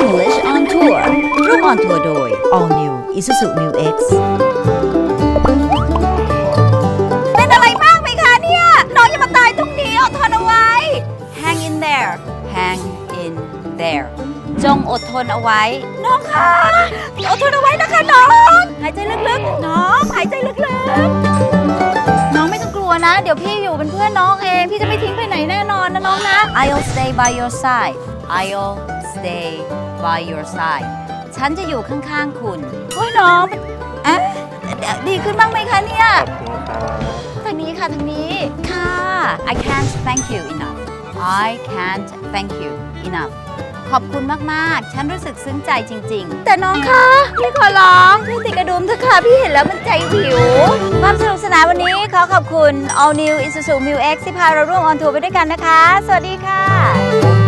English on Tour ร่วม on tour โดย All New Isuzu New X เป็นอะไรมากไหมคะเนี่ย น้องอย่ามาตายตรงนี้อดทนเอาไว้ Hang in there Hang in there จงอดทนเอาไว้ น้องคะอดทนเอาไว้นะคะน้อง หายใจลึกๆ น้องหายใจลึกๆ น้องไม่ต้องกลัวนะ เดี๋ยวพี่อยู่เป็นเพื่อนน้องเอง พี่จะไม่ทิ้งไปไหนแน่นอนนะน้องนะ I'll stay by your side I'll stay by your side ฉันจะอยู่ข้างๆคุณเฮ้ยน้องเอ๊ะดีขึ้นบ้างไหมคะเนี่ยทางนี้ค่ะทางนี้ค่ะ I can't thank you enough I can't thank you enough ขอบคุณมาก ๆ ฉันรู้สึกซึ้งใจจริง ๆ แต่น้องคะ พี่ขอร้องช่วยติดกระดุมเถอะค่ะ พี่เห็นแล้วมันใจวิว ความสนุกสนานวันนี้ขอขอบคุณ All New Isuzu Mu X ที่พาเราร่วมออนทัวร์ไปด้วยกันนะคะ สวัสดีค่ะ